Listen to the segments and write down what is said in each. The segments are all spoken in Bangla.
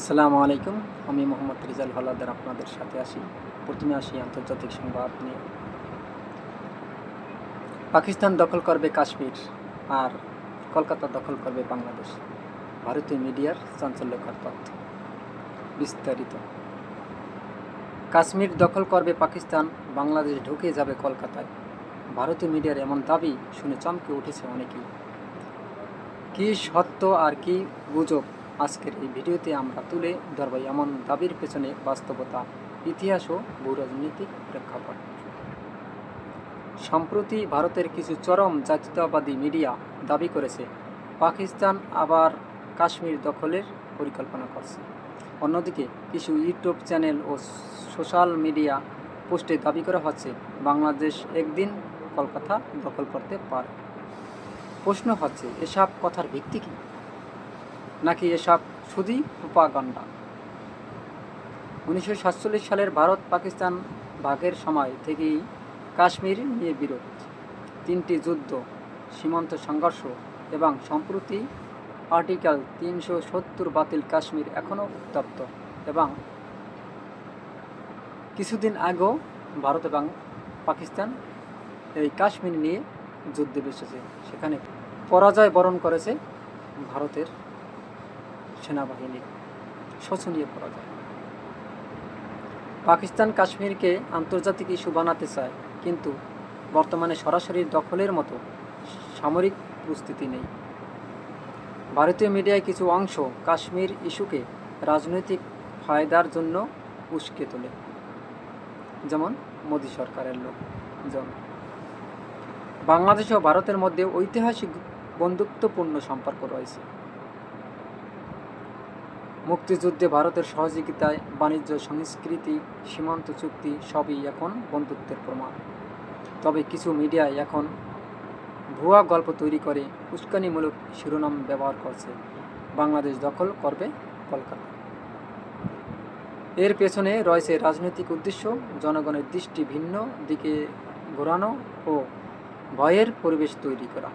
আসসালামু আলাইকুম। আমি মোহাম্মদ রিজাল হলাদার আপনাদের সাথে আসি প্রথমে আসি আন্তর্জাতিক সংবাদ নিয়ে। পাকিস্তান দখল করবে কাশ্মীর আর কলকাতা দখল করবে বাংলাদেশ। ভারতীয় মিডিয়ার চাঞ্চল্যকর তথ্য। বিস্তারিত। কাশ্মীর দখল করবে পাকিস্তান, বাংলাদেশ ঢুকে যাবে কলকাতায়। ভারতীয় মিডিয়ার এমন দাবি শুনে চমকে উঠেছে অনেকেই। কি সত্য আর কি গুজব? আজকের এই ভিডিওতে আমরা তুলে ধরব এমন দাবির পেছনে বাস্তবতা, ইতিহাস ও ভূরাজনৈতিক প্রেক্ষাপট। সম্প্রতি ভারতের কিছু চরম জাতীয়তাবাদী মিডিয়া দাবি করেছে, পাকিস্তান আবার কাশ্মীর দখলের পরিকল্পনা করছে। অন্যদিকে, কিছু ইউটিউব চ্যানেল ও সোশ্যাল মিডিয়া পোস্টে দাবি করা হচ্ছে, বাংলাদেশ একদিন কলকাতা দখল করতে পারে। প্রশ্ন হচ্ছে, এসব কথার ভিত্তি কী? নাকি এসব শুধুই প্রোপাগান্ডা? উনিশশো সাতচল্লিশ সালের ভারত পাকিস্তান ভাগের সময় থেকেই কাশ্মীর নিয়ে বিরোধ। তিনটি যুদ্ধ, সীমান্ত সংঘর্ষ এবং সম্প্রতি আর্টিকেল তিনশো সত্তর বাতিল কাশ্মীর এখনও উত্তপ্ত এবং কিছুদিন আগেও ভারত এবং পাকিস্তান এই কাশ্মীর নিয়ে যুদ্ধে বসেছে। সেখানে পরাজয় বরণ করেছে ভারতের সেনাবাহিনী শোচনীয় পরাজয়। পাকিস্তান কাশ্মীরকে আন্তর্জাতিক ইস্যু বানাতে চায়, কিন্তু বর্তমানে সরাসরি দখলের মতো সামরিক প্রস্তুতি নেই। ভারতীয় মিডিয়ায় কিছু অংশ কাশ্মীর ইস্যুকে রাজনৈতিক ফায়দার জন্য উস্কে তোলে, যেমন মোদী সরকারের লোকজন বাংলাদেশ ও ভারতের মধ্যে ঐতিহাসিক বন্ধুত্বপূর্ণ সম্পর্ক রয়েছে। মুক্তিযুদ্ধে ভারতের সহযোগিতায় বাণিজ্য, সংস্কৃতি, সীমান্ত চুক্তি সবই এখন বন্ধুত্বের প্রমাণ। তবে কিছু মিডিয়ায় এখন ভুয়া গল্প তৈরি করে উস্কানিমূলক শিরোনাম ব্যবহার করছে। বাংলাদেশ দখল করবে কলকাতা। এর পেছনে রয়েছে রাজনৈতিক উদ্দেশ্য, জনগণের দৃষ্টি ভিন্ন, দিকে ঘোরানো ও ভয়ের পরিবেশ তৈরি করা।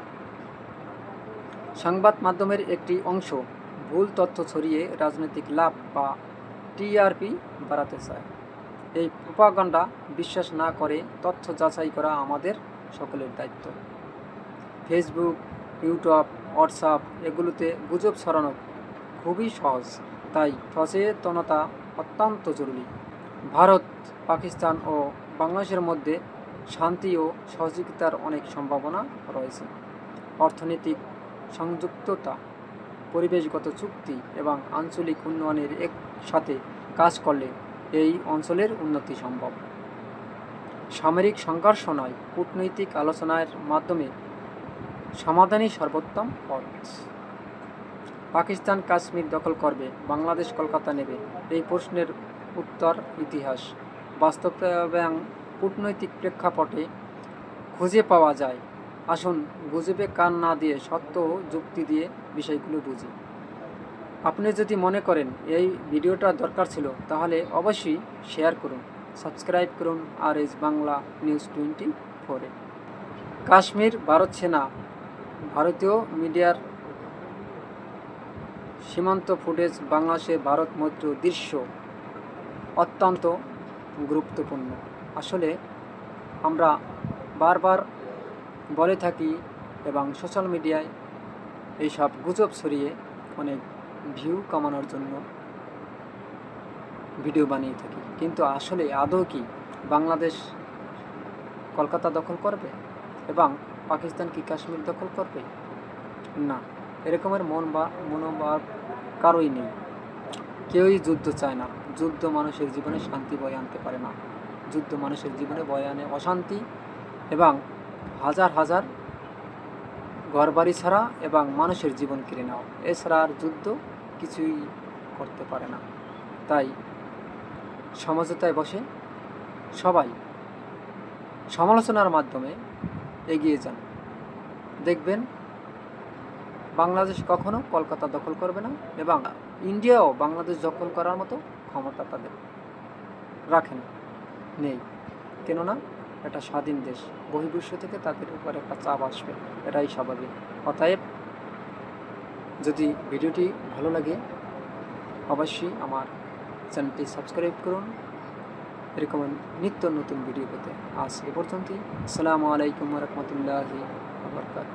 সংবাদ মাধ্যমের একটি অংশ ভুল তথ্য ছড়িয়ে রাজনৈতিক লাভ বা টিআরপি বাড়াতে চায়। এই প্রোপাগান্ডা বিশ্বাস না করে তথ্য যাচাই করা আমাদের সকলের দায়িত্ব। ফেসবুক, ইউটিউব, হোয়াটসঅ্যাপ এগুলোতে গুজব ছড়ানো খুবই সহজ, তাই সচেতনতা অত্যন্ত জরুরি। ভারত, পাকিস্তান ও বাংলাদেশের মধ্যে শান্তি ও সহযোগিতার অনেক সম্ভাবনা রয়েছে। অর্থনৈতিক সংযুক্ততা পরিবেশগত চুক্তি এবং আঞ্চলিক উন্নয়নের একসাথে কাজ করলে এই অঞ্চলের উন্নতি সম্ভব। সামরিক সংঘর্ষ নয় কূটনৈতিক আলোচনার মাধ্যমে সমাধানই সর্বোত্তম পথ। পাকিস্তান কাশ্মীর দখল করবে, বাংলাদেশ কলকাতা নেবে, এই প্রশ্নের উত্তর ইতিহাস। বাস্তবতা এবং কূটনৈতিক প্রেক্ষাপটে খুঁজে পাওয়া যায় আসুন গুজবে কান না দিয়ে, সত্য যুক্তি দিয়ে বিষয়গুলো বুঝি। আপনি যদি মনে করেন এই ভিডিওটা দরকার ছিল, তাহলে অবশ্যই শেয়ার করুন, সাবস্ক্রাইব করুন আর এস বাংলা নিউজ টোয়েন্টি ফোরে কাশ্মীর, ভারত সেনা, ভারতীয় মিডিয়ার সীমান্ত ফুটেজ বাংলাদেশে ভারত মৈত্র দৃশ্য অত্যন্ত গুরুত্বপূর্ণ। আসলে আমরা বারবার বলে থাকি এবং সোশ্যাল মিডিয়ায় এইসব গুজব ছড়িয়ে অনেক ভিউ কামানোর জন্য ভিডিও বানিয়ে থাকি। কিন্তু আসলে আদৌ কি বাংলাদেশ কলকাতা দখল করবে এবং পাকিস্তান কি কাশ্মীর দখল করবে? না, এরকমের মন বা মনোভাব কারোই নেই। কেউই যুদ্ধ চায় না। যুদ্ধ মানুষের জীবনে শান্তি বয়ে আনতে পারে না। যুদ্ধ মানুষের জীবনে বয়ে আনে অশান্তি এবং হাজার হাজার ঘরবাড়ি ছাড়া এবং মানুষের জীবন কেড়ে নেওয়া এছাড়া আর যুদ্ধ কিছুই করতে পারে না। তাই সমঝোতায় বসে সবাই সমালোচনার মাধ্যমে এগিয়ে যান। দেখবেন বাংলাদেশ কখনো কলকাতা দখল করবে না এবং ইন্ডিয়াও বাংলাদেশ দখল করার মতো ক্ষমতা তাদের রাখে না, নেই। কেননা একটা স্বাধীন দেশ। বহির্বিশ্ব থেকে তাদের উপর একটা চাপ আসবে, এটাই স্বাভাবিক। অতএব, যদি ভিডিওটি ভালো লাগে, অবশ্যই আমার চ্যানেলটি সাবস্ক্রাইব করুন। এরকম নিত্য নতুন ভিডিও পেতে। আজ এ পর্যন্তই। আসসালামু আলাইকুম রহমতুল্লাহ আবরকাত